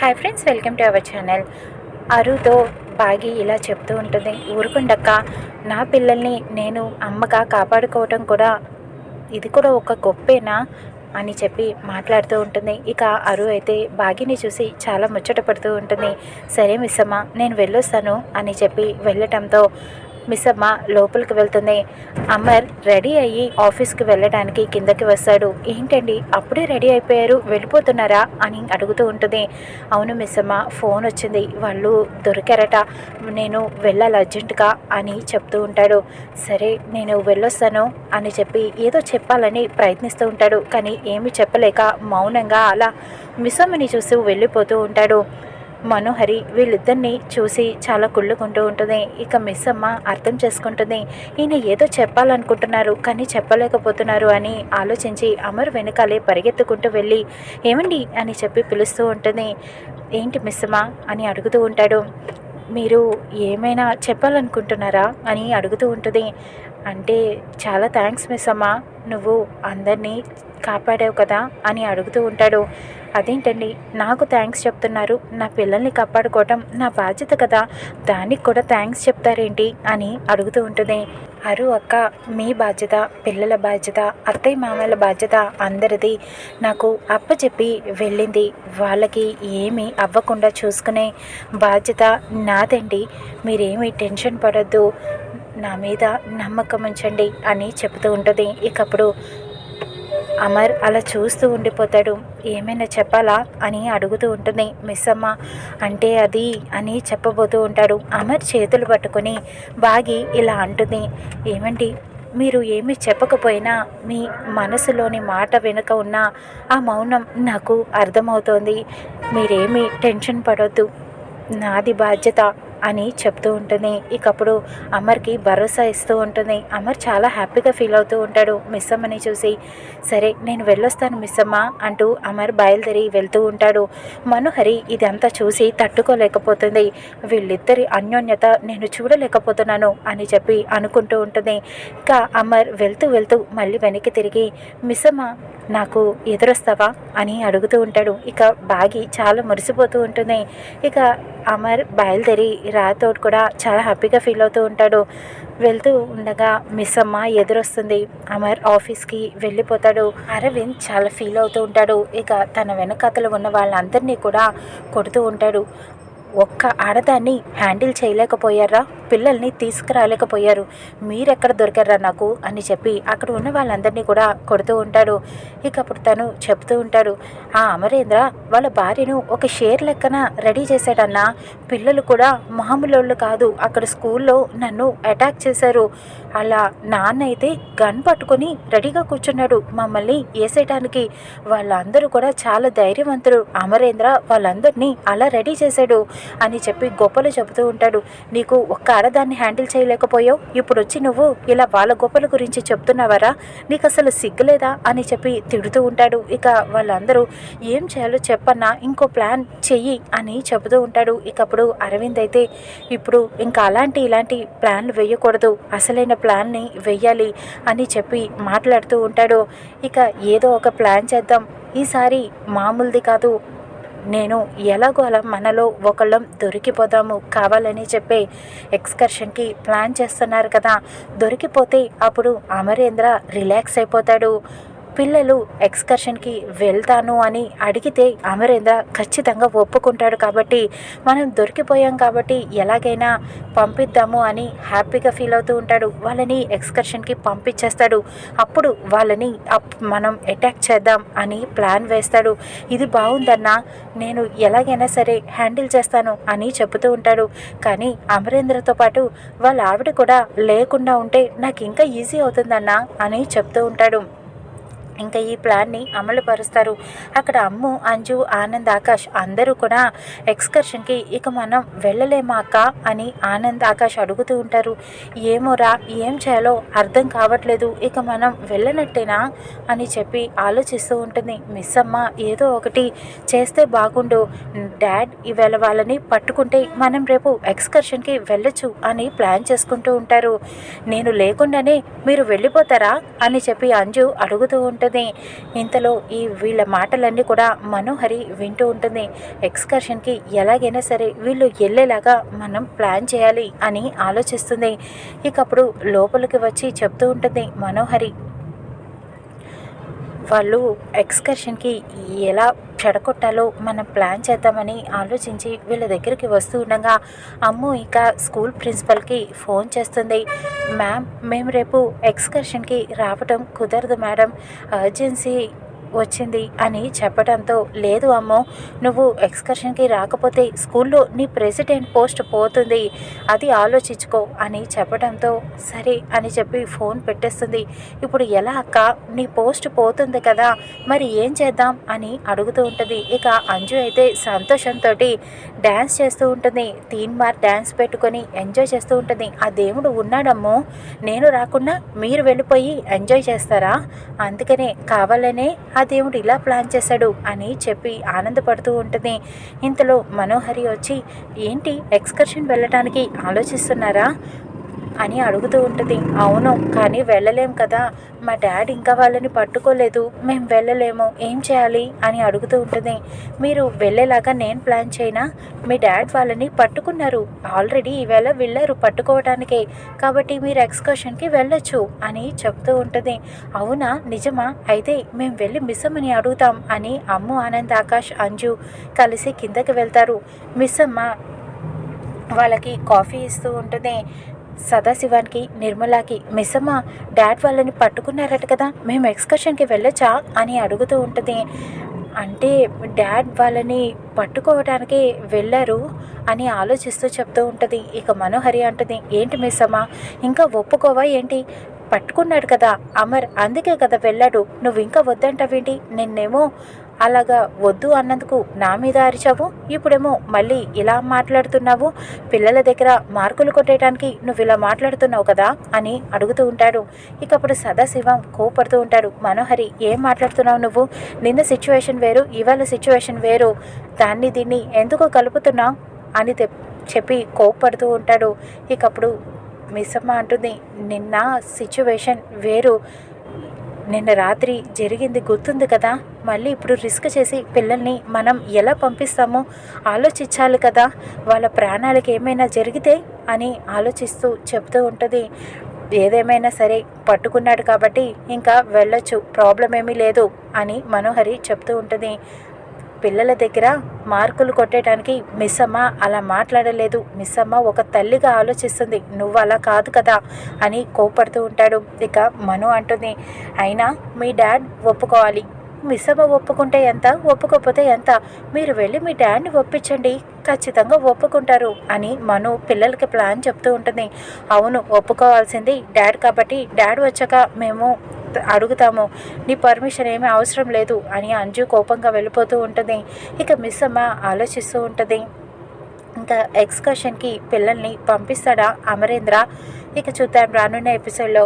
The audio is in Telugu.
Hi friends welcome to our channel అరుతో బాగి ఇలా చెప్తూ ఉంటుంది. ఊరుకుండక్క నా పిల్లల్ని నేను అమ్మగా కాపాడుకోవటం కూడా ఇది కూడా ఒక గొప్పేనా? అని చెప్పి మాట్లాడుతూ ఉంటుంది. ఇక అరు అయితే బాగిని చూసి చాలా ముచ్చట పడుతూ ఉంటుంది. సరే మిస్సమ్మ నేను వెళ్ళొస్తాను అని చెప్పి వెళ్ళటంతో మిస్సమ్మ లోపలికి వెళ్తుంది. అమర్ రెడీ అయ్యి ఆఫీస్కి వెళ్ళడానికి కిందకి వస్తాడు. ఏంటండి అప్పుడే రెడీ అయిపోయారు వెళ్ళిపోతున్నారా అని అడుగుతూ ఉంటుంది. అవును మిస్సమ్మ ఫోన్ వచ్చింది. వాళ్ళు దొరికారట. నేను వెళ్ళాలి అర్జెంటుగా అని చెప్తూ ఉంటాడు. సరే నేను వెళ్ళొస్తాను అని చెప్పి ఏదో చెప్పాలని ప్రయత్నిస్తూ ఉంటాడు. కానీ ఏమీ చెప్పలేక మౌనంగా అలా మిస్సమ్మని చూసి వెళ్ళిపోతూ ఉంటాడు. మనోహరి వీళ్ళిద్దరిని చూసి చాలా కుళ్ళుకుంటూ ఉంటుంది. ఇక మిస్ అమ్మ అర్థం చేసుకుంటుంది. ఈయన ఏదో చెప్పాలనుకుంటున్నారు కానీ చెప్పలేకపోతున్నారు అని ఆలోచించి అమర్ వెనకాలే పరిగెత్తుకుంటూ వెళ్ళి ఏమండి? అని చెప్పి పిలుస్తూ ఉంటుంది. ఏంటి మిస్ అమ్మ అని అడుగుతూ ఉంటాడు. మీరు ఏమైనా చెప్పాలనుకుంటున్నారా? అని అడుగుతూ ఉంటుంది. అంటే చాలా థ్యాంక్స్ మిస్ అమ్మ నువ్వు అందరినీ కాపాడావు కదా? అని అడుగుతూ ఉంటాడు. అదేంటండి? నాకు థ్యాంక్స్ చెప్తున్నారు. నా పిల్లల్ని కాపాడుకోవటం నా బాధ్యత కదా. దానికి కూడా థ్యాంక్స్ చెప్తారేంటి? అని అడుగుతూ ఉంటుంది అరు అక్క మీ బాధ్యత పిల్లల బాధ్యత అత్తయ్య మామల బాధ్యత అందరిది. నాకు అప్పచెప్పి వెళ్ళింది. వాళ్ళకి ఏమీ అవ్వకుండా చూసుకునే బాధ్యత నాదండి. మీరేమీ టెన్షన్ పడొద్దు. నా మీద నమ్మకం ఉంచండి అని చెబుతూ ఉంటుంది ఇకప్పుడు అమర్ అలా చూస్తూ ఉండిపోతాడు. ఏమైనా చెప్పాలా? అని అడుగుతూ ఉంటుంది. మిస్ అమ్మ అంటే అది అని చెప్పబోతూ ఉంటాడు. అమర్ చేతులు పట్టుకొని బాగి ఇలా అంటుంది. ఏమండి మీరు ఏమీ చెప్పకపోయినా మీ మనసులోని మాట వెనుక ఉన్న ఆ మౌనం నాకు అర్థమవుతోంది. మీరేమీ టెన్షన్ పడొద్దు. నాది బాధ్యత. అని చెప్తూ ఉంటుంది. ఇకప్పుడు అమర్కి భరోసా ఇస్తూ ఉంటుంది. అమర్ చాలా హ్యాపీగా ఫీల్ అవుతూ ఉంటాడు మిస్ అమ్మని చూసి. సరే నేను వెళ్ళొస్తాను మిస్ అమ్మ అంటూ అమర్ బయలుదేరి వెళ్తూ ఉంటాడు. మనోహరి ఇదంతా చూసి తట్టుకోలేకపోతుంది. వీళ్ళిద్దరి అన్యోన్యత నేను చూడలేకపోతున్నాను అని చెప్పి అనుకుంటూ ఉంటుంది. ఇక అమర్ వెళ్తూ వెళ్తూ మళ్ళీ వెనక్కి తిరిగి మిస్ అమ్మ నాకు ఎదురొస్తావా? అని అడుగుతూ ఉంటాడు. ఇక బాగి చాలా మురిసిపోతూ ఉంటుంది. ఇక అమర్ బయలుదేరి రాతోడు కూడా చాలా హ్యాపీగా ఫీల్ అవుతూ ఉంటాడు. వెళ్తూ ఉండగా మిస్ అమ్మ ఎదురొస్తుంది. అమర్ ఆఫీస్కి వెళ్ళిపోతాడు. అరవింద్ చాలా ఫీల్ అవుతూ ఉంటాడు. ఇక తన వెనకతలు ఉన్న వాళ్ళందరినీ కూడా కొడుతూ ఉంటాడు. ఒక్క ఆడదాన్ని హ్యాండిల్ చేయలేకపోయారా? పిల్లల్ని తీసుకురాలేకపోయారు. మీరెక్కడ దొరికారా నాకు? అని చెప్పి అక్కడ ఉన్న వాళ్ళందరినీ కూడా కొడుతూ ఉంటాడు. ఇక అప్పుడు తను చెప్తూ ఉంటాడు ఆ అమరేంద్ర వాళ్ళ భార్యను ఒక షేర్ లెక్కన రెడీ చేశాడన్నా పిల్లలు కూడా మామూలు కాదు అక్కడ స్కూల్లో నన్ను అటాక్ చేశారు. అలా నాన్న అయితే గన్ పట్టుకొని రెడీగా కూర్చున్నాడు మమ్మల్ని వేసేయడానికి వాళ్ళందరూ కూడా చాలా ధైర్యవంతులు. అమరేంద్ర వాళ్ళందరినీ అలా రెడీ చేశాడు. అని చెప్పి గొప్పలు చెబుతూ ఉంటాడు. నీకు ఒక్క ఆడదాన్ని హ్యాండిల్ చేయలేకపోయావు? ఇప్పుడు వచ్చి నువ్వు ఇలా వాళ్ళ గొప్పల గురించి చెప్తున్నావరా? నీకు అసలు సిగ్గులేదా? అని చెప్పి తిడుతూ ఉంటాడు. ఇక వాళ్ళందరూ ఏం చేయాలో చెప్పన్నా ఇంకో ప్లాన్ చెయ్యి అని చెబుతూ ఉంటాడు. ఇక అప్పుడు అరవింద్ అయితే ఇప్పుడు ఇంకా అలాంటి ఇలాంటి ప్లాన్లు వేయకూడదు అసలైన ప్లాన్ని వెయ్యాలి అని చెప్పి మాట్లాడుతూ ఉంటాడు. ఇక ఏదో ఒక ప్లాన్ చేద్దాం. ఈసారి మామూలుది కాదు. నేను ఎలాగో అలా మనలో ఒకళ్ళం దొరికిపోదాము కావాలని చెప్పే ఎక్స్కర్షన్కి ప్లాన్ చేస్తున్నారు కదా. దొరికిపోతే అప్పుడు అమరేంద్ర రిలాక్స్ అయిపోతాడు. పిల్లలు ఎక్స్కర్షన్కి వెళ్తాను అని అడిగితే అమరేంద్ర ఖచ్చితంగా ఒప్పుకుంటాడు కాబట్టి మనం దొరికిపోయాం కాబట్టి ఎలాగైనా పంపిద్దాము అని హ్యాపీగా ఫీల్ అవుతూ ఉంటాడు. వాళ్ళని ఎక్స్కర్షన్కి పంపించేస్తాడు. అప్పుడు వాళ్ళని అప్ మనం అటాక్ చేద్దాం అని ప్లాన్ వేస్తాడు. ఇది బాగుందన్నా నేను ఎలాగైనా సరే హ్యాండిల్ చేస్తాను అని చెబుతూ ఉంటాడు. కానీ అమరేంద్రతో పాటు వాళ్ళ ఆవిడ కూడా లేకుండా ఉంటే నాకు ఇంకా ఈజీ అవుతుందన్నా అని చెప్తూ ఉంటాడు. ఇంకా ఈ ప్లాన్ని అమలు పరుస్తారు అక్కడ అమ్ము అంజు ఆనంద్ ఆకాష్ అందరూ కూడా ఎక్స్కర్షన్కి ఇక మనం వెళ్ళలేమా అక్క అని ఆనంద్ ఆకాష్ అడుగుతూ ఉంటారు. ఏమోరా ఏం చేయాలో అర్థం కావట్లేదు ఇక మనం వెళ్ళనట్టేనా అని చెప్పి ఆలోచిస్తూ ఉంటుంది. మిస్ అమ్మ ఏదో ఒకటి చేస్తే బాగుండు. డాడ్ ఇవాళ వాళ్ళని పట్టుకుంటే మనం రేపు ఎక్స్కర్షన్కి వెళ్ళొచ్చు అని ప్లాన్ చేసుకుంటూ ఉంటారు. నేను లేకుండానే మీరు వెళ్ళిపోతారా అని చెప్పి అంజు అడుగుతూ ఉంటుంది. ఉంటుంది ఇంతలో ఈ వీళ్ళ మాటలన్నీ కూడా మనోహరి వింటూ ఉంటుంది. ఎక్స్కర్షన్కి ఎలాగైనా సరే వీళ్ళు వెళ్ళేలాగా మనం ప్లాన్ చేయాలి అని ఆలోచిస్తుంది. ఇకప్పుడు లోపలికి వచ్చి చెప్తూ ఉంటుంది మనోహరి. వాళ్ళు ఎక్స్కర్షన్కి ఎలా చెడగొట్టాలో మనం ప్లాన్ చేద్దామని ఆలోచించి వీళ్ళ దగ్గరికి వస్తూ ఉండగా అమ్ము ఇక స్కూల్ ప్రిన్సిపల్కి ఫోన్ చేస్తుంది. మ్యామ్ మేము రేపు ఎక్స్కర్షన్కి రావడం కుదరదు మేడం. అర్జెన్సీ వచ్చింది అని చెప్పడంతో లేదు అమ్మో నువ్వు ఎక్స్కర్షన్కి రాకపోతే స్కూల్లో నీ ప్రెసిడెంట్ పోస్ట్ పోతుంది అది ఆలోచించుకో అని చెప్పడంతో సరే అని చెప్పి ఫోన్ పెట్టేస్తుంది. ఇప్పుడు ఎలా అక్క? నీ పోస్ట్ పోతుంది కదా మరి ఏం చేద్దాం? అని అడుగుతూ ఉంటుంది. ఇక అంజు అయితే సంతోషంతో డ్యాన్స్ చేస్తూ ఉంటుంది. తీన్ మార్ డ్యాన్స్ పెట్టుకొని ఎంజాయ్ చేస్తూ ఉంటుంది. ఆ దేవుడు ఉన్నాడమ్మో నేను రాకుండా మీరు వెళ్ళిపోయి ఎంజాయ్ చేస్తారా? అందుకనే కావాలనే ఆ ఆ దేవుడు ఇలా ప్లాన్ చేశాడు అని చెప్పి ఆనందపడుతూ ఉంటుంది. ఇంతలో మనోహరి వచ్చి ఏంటి ఎక్స్కర్షన్ వెళ్ళటానికి ఆలోచిస్తున్నారా? అని అడుగుతూ ఉంటుంది. అవును కానీ వెళ్ళలేం కదా. మా డాడ్ ఇంకా వాళ్ళని పట్టుకోలేదు. మేము వెళ్ళలేము. ఏం చేయాలి? అని అడుగుతూ ఉంటుంది. మీరు వెళ్ళేలాగా నేను ప్లాన్ చేయనా? మీ డాడ్ వాళ్ళని పట్టుకున్నారు. ఆల్రెడీ ఈవేళ వెళ్ళారు పట్టుకోవడానికే కాబట్టి మీరు ఎక్స్కర్షన్కి వెళ్ళొచ్చు అని చెప్తూ ఉంటుంది. అవునా? నిజమా? అయితే మేము వెళ్ళి మిస్సమ్మని అడుగుతాం అని అమ్ము ఆనంద్ ఆకాష్ అంజు కలిసి కిందకి వెళ్తారు. మిస్ అమ్మ వాళ్ళకి కాఫీ ఇస్తూ ఉంటుంది. సదాశివానికి నిర్మలాకి మిస్సమ్మ డాడ్ వాళ్ళని పట్టుకున్నారట కదా మేము ఎక్స్కర్షన్కి వెళ్ళొచ్చా అని అడుగుతూ ఉంటుంది. అంటే డాడ్ వాళ్ళని పట్టుకోవడానికి వెళ్ళారు అని ఆలోచిస్తూ చెప్తూ ఉంటుంది. ఇక మనోహరి అంటుంది ఏంటి మిస్సమ్మ ఇంకా ఒప్పుకోవా ఏంటి? పట్టుకున్నాడు కదా అమర్ అందుకే కదా వెళ్ళాడు. నువ్వు ఇంకా వద్దంటావేంటి? నిన్నేమో అలాగా వద్దు అన్నందుకు నా మీద అరిచావు? ఇప్పుడేమో మళ్ళీ ఇలా మాట్లాడుతున్నావు? పిల్లల దగ్గర మార్కులు కొట్టేయడానికి నువ్వు ఇలా మాట్లాడుతున్నావు కదా? అని అడుగుతూ ఉంటాడు. ఇక అప్పుడు సదాశివం కోపడుతూ ఉంటాడు. మనోహరి ఏం మాట్లాడుతున్నావు నువ్వు? నిన్న సిచ్యువేషన్ వేరు ఇవాళ సిచ్యువేషన్ వేరు. దాన్ని దీన్ని ఎందుకు కలుపుతున్నావు అని చెప్పి కోపడుతూ ఉంటాడు. ఇక అప్పుడు మిస్సమ్మ అంటుంది నిన్న సిచ్యువేషన్ వేరు. నిన్న రాత్రి జరిగింది గుర్తుంది కదా? మళ్ళీ ఇప్పుడు రిస్క్ చేసి పిల్లల్ని మనం ఎలా పంపిస్తామో ఆలోచించాలి కదా. వాళ్ళ ప్రాణాలకు ఏమైనా జరిగితే అని ఆలోచిస్తూ చెప్తూ ఉంటుంది. ఏదేమైనా సరే పట్టుకున్నాడు కాబట్టి ఇంకా వెళ్ళొచ్చు ప్రాబ్లం ఏమీ లేదు అని మనోహరి చెప్తూ ఉంటుంది. పిల్లల దగ్గర మార్కులు కొట్టేయడానికి మిస్ అమ్మ అలా మాట్లాడలేదు. మిస్ అమ్మ ఒక తల్లిగా ఆలోచిస్తుంది. నువ్వు అలా కాదు కదా అని కోపడుతూ ఉంటాడు. ఇక మను అంటుంది. అయినా మీ డాడ్ ఒప్పుకోవాలి. మిస్ అమ్మ ఒప్పుకుంటే ఎంత ఒప్పుకోకపోతే ఎంత? మీరు వెళ్ళి మీ డాడ్ని ఒప్పించండి. ఖచ్చితంగా ఒప్పుకుంటారు అని మను పిల్లలకి ప్లాన్ చెప్తూ ఉంటుంది. అవును ఒప్పుకోవాల్సింది డాడ్ కాబట్టి డాడ్ వచ్చాక మేము అడుగుతాము. నీ పర్మిషన్ ఏమీ అవసరం లేదు అని అంజు కోపంగా వెళ్ళిపోతూ ఉంటుంది. ఇక మిస్ అమ్మ ఆలోచిస్తూ ఉంటుంది. ఇంకా ఎక్స్కర్షన్కి పిల్లల్ని పంపిస్తాడా అమరేంద్ర? ఇక చూద్దాం రానున్న ఎపిసోడ్లో.